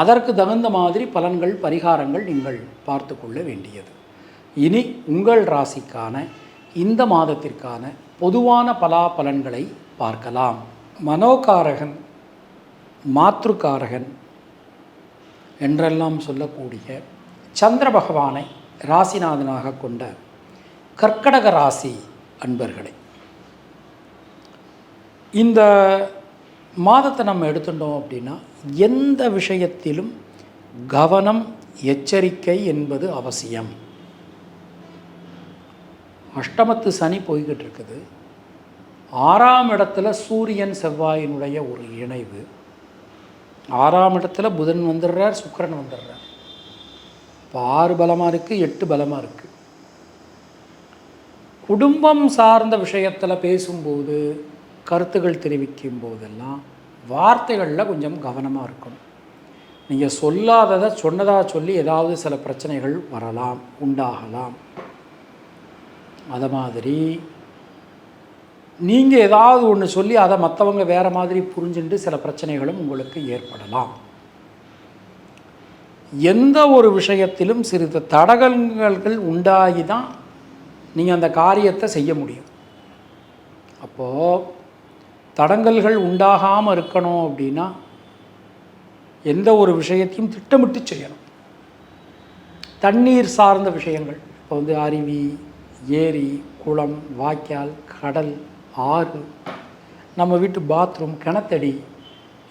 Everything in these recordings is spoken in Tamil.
அதற்கு தகுந்த மாதிரி பலன்கள் பரிகாரங்கள் நீங்கள் பார்த்து கொள்ள வேண்டியது. இனி உங்கள் ராசிக்கான இந்த மாதத்திற்கான பொதுவான பலா பலன்களை பார்க்கலாம். மனோகாரகன் மாற்றுக்காரகன் என்றெல்லாம் சொல்லக்கூடிய சந்திர பகவானை ராசிநாதனாக கொண்ட கர்க்கடக ராசி அன்பர்களே இந்த மாதத்தை நம்ம எடுத்துட்டோம் அப்படின்னா எந்த விஷயத்திலும் கவனம் எச்சரிக்கை என்பது அவசியம். அஷ்டமத்து சனி போய்கிட்டு இருக்குது ஆறாம் இடத்துல சூரியன் செவ்வாயினுடைய ஒரு இணைவு. ஆறாம் இடத்துல புதன் வந்துடுறார் சுக்கரன் வந்துடுறார். இப்போ ஆறு பலமாக இருக்குது எட்டு பலமாக இருக்குது குடும்பம் சார்ந்த விஷயத்தில் பேசும்போது கருத்துகள் தெரிவிக்கும் போதெல்லாம் வார்த்தைகளில் கொஞ்சம் கவனமாக இருக்கணும். நீங்கள் சொல்லாததை சொன்னதாக சொல்லி ஏதாவது சில பிரச்சனைகள் வரலாம் உண்டாகலாம். அதை மாதிரி நீங்கள் ஏதாவது ஒன்று சொல்லி அதை மற்றவங்க வேறு மாதிரி புரிஞ்சுட்டு சில பிரச்சனைகளும் உங்களுக்கு ஏற்படலாம். எந்த ஒரு விஷயத்திலும் சிறிது தடகல்கள் உண்டாகி தான் நீங்கள் அந்த காரியத்தை செய்ய முடியும். அப்போது தடங்கல்கள் உண்டாகாமல் இருக்கணும் அப்படின்னா எந்த ஒரு விஷயத்தையும் திட்டமிட்டு செய்யணும். தண்ணீர் சார்ந்த விஷயங்கள். இப்போ வந்து அருவி ஏரி குளம் வாய்க்கால் கடல் ஆறு நம்ம வீட்டு பாத்ரூம் கிணத்தடி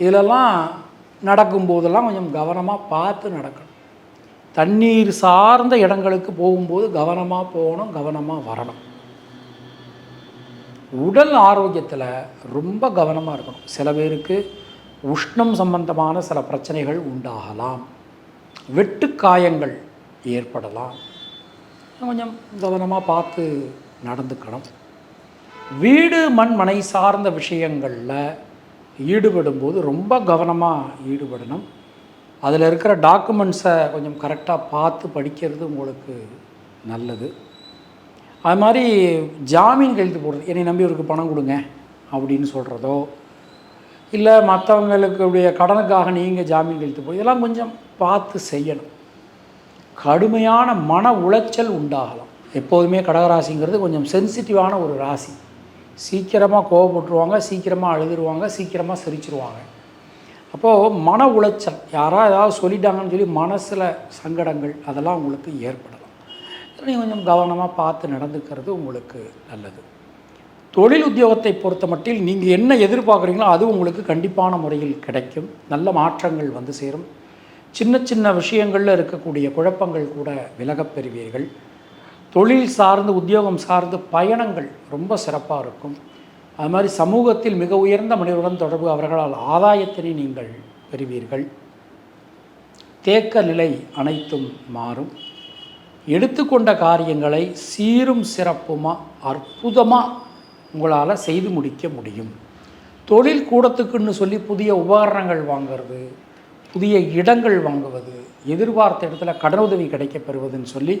இதிலெல்லாம் நடக்கும்போதெல்லாம் கொஞ்சம் கவனமாக பார்த்து நடக்கணும். தண்ணீர் சார்ந்த இடங்களுக்கு போகும்போது கவனமாக போகணும் கவனமாக வரணும். உடல் ஆரோக்கியத்தில் ரொம்ப கவனமாக இருக்கணும். சில பேருக்கு உஷ்ணம் சம்பந்தமான சில பிரச்சனைகள் உண்டாகலாம். வெட்டு காயங்கள் ஏற்படலாம் கொஞ்சம் கவனமாக பார்த்து நடந்துக்கணும். வீடு மண் மனை சார்ந்த விஷயங்களில் ஈடுபடும்போது ரொம்ப கவனமாக ஈடுபடணும். அதில் இருக்கிற டாக்குமெண்ட்ஸை கொஞ்சம் கரெக்டாக பார்த்து படிக்கிறது உங்களுக்கு நல்லது. அது மாதிரி ஜாமீன் கையெழுத்து போடுறது என்னை நம்பி இவருக்கு பணம் கொடுங்க அப்படின்னு சொல்கிறதோ இல்லை மற்றவங்களுக்குடைய கடனுக்காக நீங்கள் ஜாமீன் கையெழுத்து போய் இதெல்லாம் கொஞ்சம் பார்த்து செய்யணும். கடுமையான மன உளைச்சல் உண்டாகலாம். எப்போதுமே கடகராசிங்கிறது கொஞ்சம் சென்சிட்டிவான ஒரு ராசி. சீக்கிரமாக கோவப்பட்டுருவாங்க சீக்கிரமாக அழுதுருவாங்க சீக்கிரமாக சிரிச்சிருவாங்க. அப்போது மன உளைச்சல் யாராவது ஏதாவது சொல்லிட்டாங்கன்னு சொல்லி மனசில் சங்கடங்கள் அதெல்லாம் உங்களுக்கு ஏற்படும் நீங்கள் கொஞ்சம் கவனமாக பார்த்து நடந்துக்கிறது உங்களுக்கு நல்லது. தொழில் உத்தியோகத்தை பொறுத்த மட்டில் நீங்கள் என்ன எதிர்பார்க்குறீங்களோ அது உங்களுக்கு கண்டிப்பான முறையில் கிடைக்கும். நல்ல மாற்றங்கள் வந்து சேரும். சின்ன சின்ன விஷயங்களில் இருக்கக்கூடிய குழப்பங்கள் கூட விலகப் பெறுவீர்கள். தொழில் சார்ந்து உத்தியோகம் சார்ந்து பயணங்கள் ரொம்ப சிறப்பாக இருக்கும். அது மாதிரி சமூகத்தில் மிக உயர்ந்த மனிதருடன் தொடர்பு அவர்களால் ஆதாயத்தினை நீங்கள் பெறுவீர்கள். தேக்க நிலை அனைத்தும் மாறும். எடுத்துக்கொண்ட காரியங்களை சீரும் சிறப்புமாக அற்புதமாக உங்களால் செய்து முடிக்க முடியும். தொழில் கூடத்துக்குன்னு சொல்லி புதிய உபகரணங்கள் வாங்கிறது புதிய இடங்கள் வாங்குவது எதிர்பார்த்த இடத்துல உதவி கிடைக்க பெறுவதுன்னு சொல்லி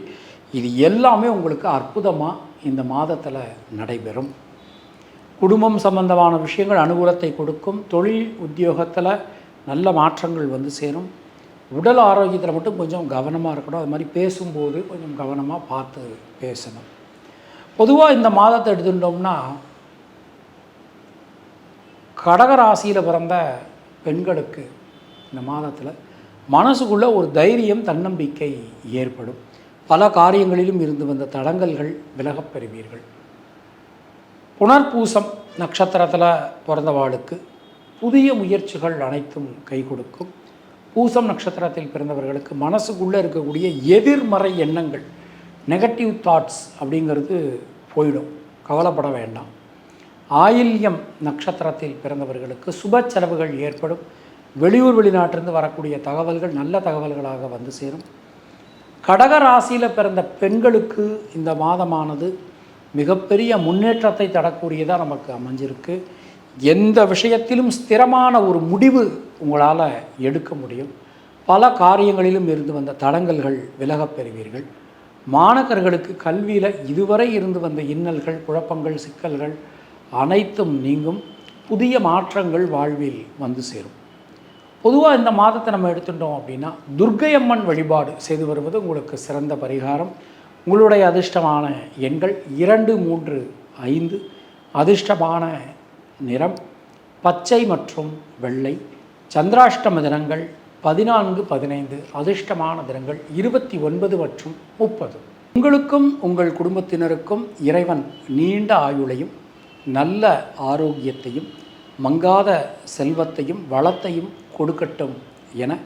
இது எல்லாமே உங்களுக்கு அற்புதமாக இந்த மாதத்தில் நடைபெறும். குடும்பம் சம்பந்தமான விஷயங்கள் அனுகூலத்தை கொடுக்கும். தொழில் உத்தியோகத்தில் நல்ல மாற்றங்கள் வந்து சேரும். உடல் ஆரோக்கியத்தில் மட்டும் கொஞ்சம் கவனமாக இருக்கணும். அது மாதிரி பேசும்போது கொஞ்சம் கவனமாக பார்த்து பேசணும். பொதுவாக இந்த மாதத்தை எடுத்துட்டோம்னா கடகராசியில் பிறந்த பெண்களுக்கு இந்த மாதத்தில் மனசுக்குள்ளே ஒரு தைரியம் தன்னம்பிக்கை ஏற்படும். பல காரியங்களிலும் இருந்து வந்த தடங்கல்கள் விலகப் பெறுவீர்கள். புனர்பூசம் நட்சத்திரத்தில் பிறந்தவாளுக்கு புதிய முயற்சிகள் அனைத்தும் கை கொடுக்கும். பூசம் நட்சத்திரத்தில் பிறந்தவர்களுக்கு மனசுக்குள்ளே இருக்கக்கூடிய எதிர்மறை எண்ணங்கள் நெகட்டிவ் தாட்ஸ் அப்படிங்கிறது போயிடும். கவலைப்பட வேண்டாம். ஆயில்யம் நட்சத்திரத்தில் பிறந்தவர்களுக்கு சுப செலவுகள் ஏற்படும். வெளியூர் வெளிநாட்டிலிருந்து வரக்கூடிய தகவல்கள் நல்ல தகவல்களாக வந்து சேரும். கடக ராசியில் பிறந்த பெண்களுக்கு இந்த மாதமானது மிகப்பெரிய முன்னேற்றத்தை தரக்கூடியதாக நமக்கு அமைஞ்சிருக்கு. எந்த விஷயத்திலும் ஸ்திரமான ஒரு முடிவு உங்களால் எடுக்க முடியும். பல காரியங்களிலும் இருந்து வந்த தடங்கல்கள் விலகப் பெறுவீர்கள். மாணவர்களுக்கு கல்வியில் இதுவரை இருந்து வந்த இன்னல்கள் குழப்பங்கள் சிக்கல்கள் அனைத்தும் நீங்கும். புதிய மாற்றங்கள் வாழ்வில் வந்து சேரும். பொதுவாக இந்த மாதத்தை நம்ம எடுத்துட்டோம் அப்படின்னா துர்க்கையம்மன் வழிபாடு செய்து வருவது உங்களுக்கு சிறந்த பரிகாரம். உங்களுடைய அதிர்ஷ்டமான எண்கள் இரண்டு மூன்று ஐந்து. அதிர்ஷ்டமான நிறம் பச்சை மற்றும் வெள்ளை. சந்திராஷ்டம தினங்கள் பதினான்கு பதினைந்து அதிர்ஷ்டமான தினங்கள் இருபத்தி ஒன்பது மற்றும் முப்பது. உங்களுக்கும் உங்கள் குடும்பத்தினருக்கும் இறைவன் நீண்ட ஆயுளையும் நல்ல ஆரோக்கியத்தையும் மங்காத செல்வத்தையும் வளத்தையும் கொடுக்கட்டும் என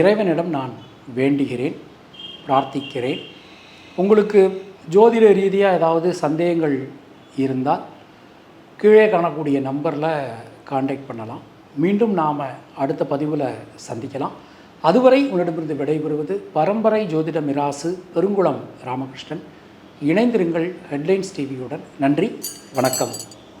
இறைவனிடம் நான் வேண்டுகிறேன் பிரார்த்திக்கிறேன். உங்களுக்கு ஜோதிட ரீதியாக ஏதாவது சந்தேகங்கள் இருந்தால் கீழே காணக்கூடிய நம்பரில் காண்டாக்ட் பண்ணலாம். மீண்டும் நாம் அடுத்த பதிவில் சந்திக்கலாம். அதுவரை உன்னிடமிருந்து விடைபெறுவது பரம்பரை ஜோதிட மிராசு பெருங்குளம் ராமகிருஷ்ணன். இணைந்திருங்கள் ஹெட்லைன்ஸ் டிவியுடன் நன்றி வணக்கம்.